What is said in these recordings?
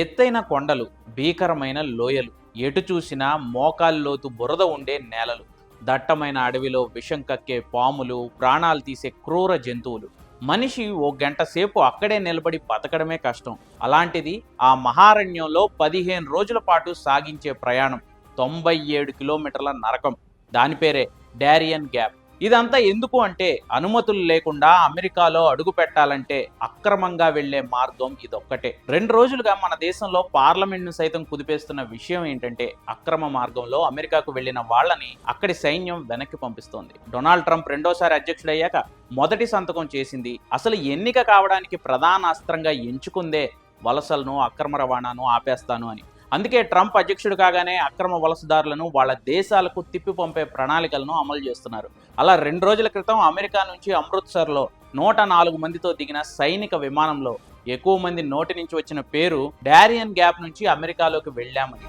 ఎత్తైన కొండలు భీకరమైన లోయలు ఎటు చూసినా మోకాల్లోతు బురద ఉండే నేలలు దట్టమైన అడవిలో విషం కక్కే పాములు ప్రాణాలు తీసే క్రూర జంతువులు. మనిషి ఓ గంట సేపు అక్కడే నిలబడి బతకడమే కష్టం. అలాంటిది ఆ మహారణ్యంలో పదిహేను రోజుల పాటు సాగించే ప్రయాణం తొంభై ఏడు కిలోమీటర్ల నరకం. దాని పేరే డారియన్ గ్యాప్. ఇదంతా ఎందుకు అంటే అనుమతులు లేకుండా అమెరికాలో అడుగు పెట్టాలంటే అక్రమంగా వెళ్ళే మార్గం ఇదొక్కటే. రెండు రోజులుగా మన దేశంలో పార్లమెంట్ను సైతం కుదిపేస్తున్న విషయం ఏంటంటే అక్రమ మార్గంలో అమెరికాకు వెళ్ళిన వాళ్ళని అక్కడి సైన్యం వెనక్కి పంపిస్తోంది. డొనాల్డ్ ట్రంప్ రెండోసారి అధ్యక్షుడయ్యాక మొదటి సంతకం చేసింది. అసలు ఎన్నిక కావడానికి ప్రధాన అస్త్రంగా ఎంచుకుందే వలసలను అక్రమ రవాణాను ఆపేస్తాను అని. అందుకే ట్రంప్ అధ్యక్షుడు కాగానే అక్రమ వలసదారులను వాళ్ళ దేశాలకు తిప్పి పంపే ప్రణాళికలను అమలు చేస్తున్నారు. అలా రెండు రోజుల క్రితం అమెరికా నుంచి అమృత్సర్లో నూట నాలుగు మందితో దిగిన సైనిక విమానంలో ఎక్కువ మంది నోటి నుంచి వచ్చిన పేరు డారియన్ గ్యాప్ నుంచి అమెరికాలోకి వెళ్ళామని.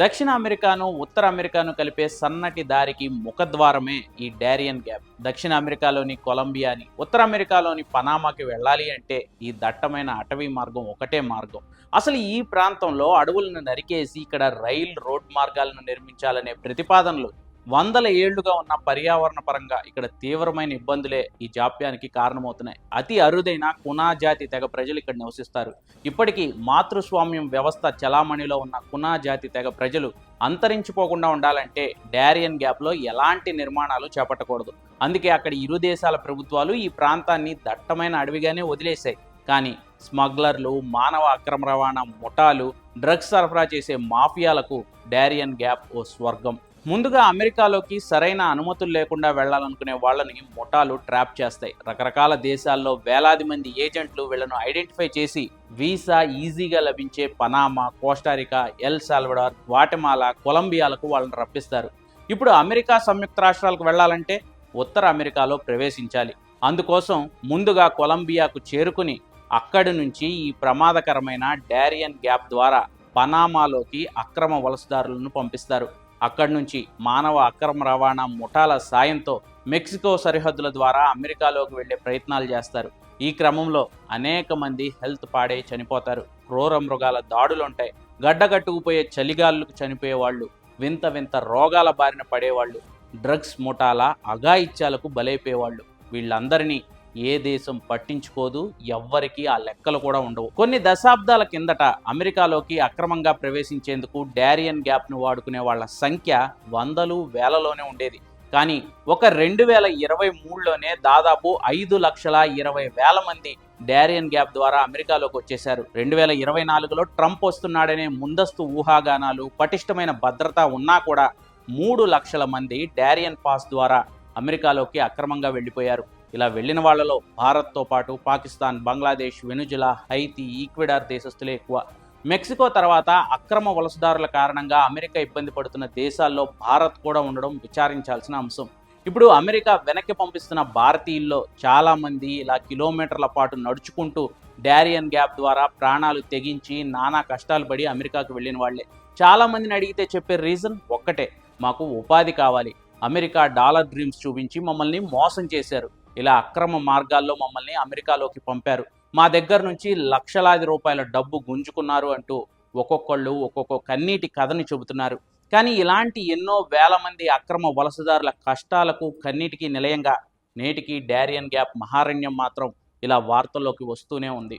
దక్షిణ అమెరికాను ఉత్తర అమెరికాను కలిపే సన్నటి దారికి ముఖద్వారమే ఈ డారియన్ గ్యాప్. దక్షిణ అమెరికాలోని కొలంబియాని ఉత్తర అమెరికాలోని పనామాకి వెళ్ళాలి అంటే ఈ దట్టమైన అటవీ మార్గం ఒకటే మార్గం. అసలు ఈ ప్రాంతంలో అడవులను నరికేసి ఇక్కడ రైల్ రోడ్ మార్గాలను నిర్మించాలనే ప్రతిపాదనలు వందల ఏళ్ళుగా ఉన్న పర్యావరణ పరంగా ఇక్కడ తీవ్రమైన ఇబ్బందులే ఈ జాప్యానికి కారణమవుతున్నాయి. అతి అరుదైన కునా జాతి తెగ ప్రజలు ఇక్కడ నివసిస్తారు. ఇప్పటికీ మాతృస్వామ్యం వ్యవస్థ చలామణిలో ఉన్న కునా జాతి తెగ ప్రజలు అంతరించిపోకుండా ఉండాలంటే డారియన్ గ్యాప్లో ఎలాంటి నిర్మాణాలు చేపట్టకూడదు. అందుకే అక్కడ ఇరు దేశాల ప్రభుత్వాలు ఈ ప్రాంతాన్ని దట్టమైన అడవిగానే వదిలేశాయి. కానీ స్మగ్లర్లు మానవ అక్రమ రవాణా ముఠాలు డ్రగ్స్ సరఫరా చేసే మాఫియాలకు డారియన్ గ్యాప్ ఓ స్వర్గం. ముందుగా అమెరికాలోకి సరైన అనుమతులు లేకుండా వెళ్ళాలనుకునే వాళ్ళని ముఠాలు ట్రాప్ చేస్తాయి. రకరకాల దేశాల్లో వేలాది మంది ఏజెంట్లు వీళ్ళను ఐడెంటిఫై చేసి వీసా ఈజీగా లభించే Panama Costa Rica El Salvador Guatemala కొలంబియాలకు వాళ్ళని రప్పిస్తారు. ఇప్పుడు అమెరికా సంయుక్త రాష్ట్రాలకు వెళ్ళాలంటే ఉత్తర అమెరికాలో ప్రవేశించాలి. అందుకోసం ముందుగా కొలంబియాకు చేరుకుని అక్కడి నుంచి ఈ ప్రమాదకరమైన డారియన్ గ్యాప్ ద్వారా పనామాలోకి అక్రమ వలసదారులను పంపిస్తారు. అక్కడి నుంచి మానవ అక్రమ రవాణా ముఠాల సాయంతో మెక్సికో సరిహద్దుల ద్వారా అమెరికాలోకి వెళ్ళే ప్రయత్నాలు చేస్తారు. ఈ క్రమంలో అనేక మంది హెల్త్ పాడై చనిపోతారు. క్రూర మృగాల దాడులుంటాయి గడ్డగట్టుకుపోయే చలిగాళ్ళకు చనిపోయే వాళ్ళు వింత వింత రోగాల బారిన పడేవాళ్ళు డ్రగ్స్ ముఠాల అఘాయిత్యాలకు బలైపోయేవాళ్ళు. వీళ్ళందరినీ ఏ దేశం పట్టించుకోదు ఎవ్వరికి ఆ లెక్కలు కూడా ఉండవు. కొన్ని దశాబ్దాల కిందట అమెరికాలోకి అక్రమంగా ప్రవేశించేందుకు డారియన్ గ్యాప్ను వాడుకునే వాళ్ళ సంఖ్య వందలు వేలలోనే ఉండేది. కానీ ఒక రెండు వేల ఇరవై మూడులోనే దాదాపు ఐదు లక్షల ఇరవై వేల మంది డారియన్ గ్యాప్ ద్వారా అమెరికాలోకి వచ్చేశారు. రెండు వేల ఇరవై నాలుగులో ట్రంప్ వస్తున్నాడనే ముందస్తు ఊహాగానాలు పటిష్టమైన భద్రత ఉన్నా కూడా మూడు లక్షల మంది డారియన్ పాస్ ద్వారా అమెరికాలోకి అక్రమంగా వెళ్ళిపోయారు. ఇలా వెళ్ళిన వాళ్ళలో భారత్తో పాటు Pakistan Bangladesh Venezuela Haiti Ecuador దేశస్తులే ఎక్కువ. మెక్సికో తర్వాత అక్రమ వలసదారుల కారణంగా అమెరికా ఇబ్బంది పడుతున్న దేశాల్లో భారత్ కూడా ఉండడం విచారించాల్సిన అంశం. ఇప్పుడు అమెరికా వెనక్కి పంపిస్తున్న భారతీయుల్లో చాలామంది ఇలా కిలోమీటర్ల పాటు నడుచుకుంటూ డారియన్ గ్యాప్ ద్వారా ప్రాణాలు తెగించి నానా కష్టాలు పడి అమెరికాకు వెళ్ళిన వాళ్ళే. చాలామందిని అడిగితే చెప్పే రీజన్ ఒక్కటే మాకు ఉపాధి కావాలి. అమెరికా డాలర్ డ్రీమ్స్ చూపించి మమ్మల్ని మోసం చేశారు. ఇలా అక్రమ మార్గాల్లో మమ్మల్ని అమెరికాలోకి పంపారు. మా దగ్గర నుంచి లక్షలాది రూపాయల డబ్బు గుంజుకున్నారు అంటూ ఒక్కొక్కళ్ళు ఒక్కొక్క కన్నీటి కథని చెబుతున్నారు. కానీ ఇలాంటి ఎన్నో వేల మంది అక్రమ వలసదారుల కష్టాలకు కన్నీటికి నిలయంగా నేటికి డారియన్ గ్యాప్ మహారణ్యం మాత్రం ఇలా వార్తల్లోకి వస్తూనే ఉంది.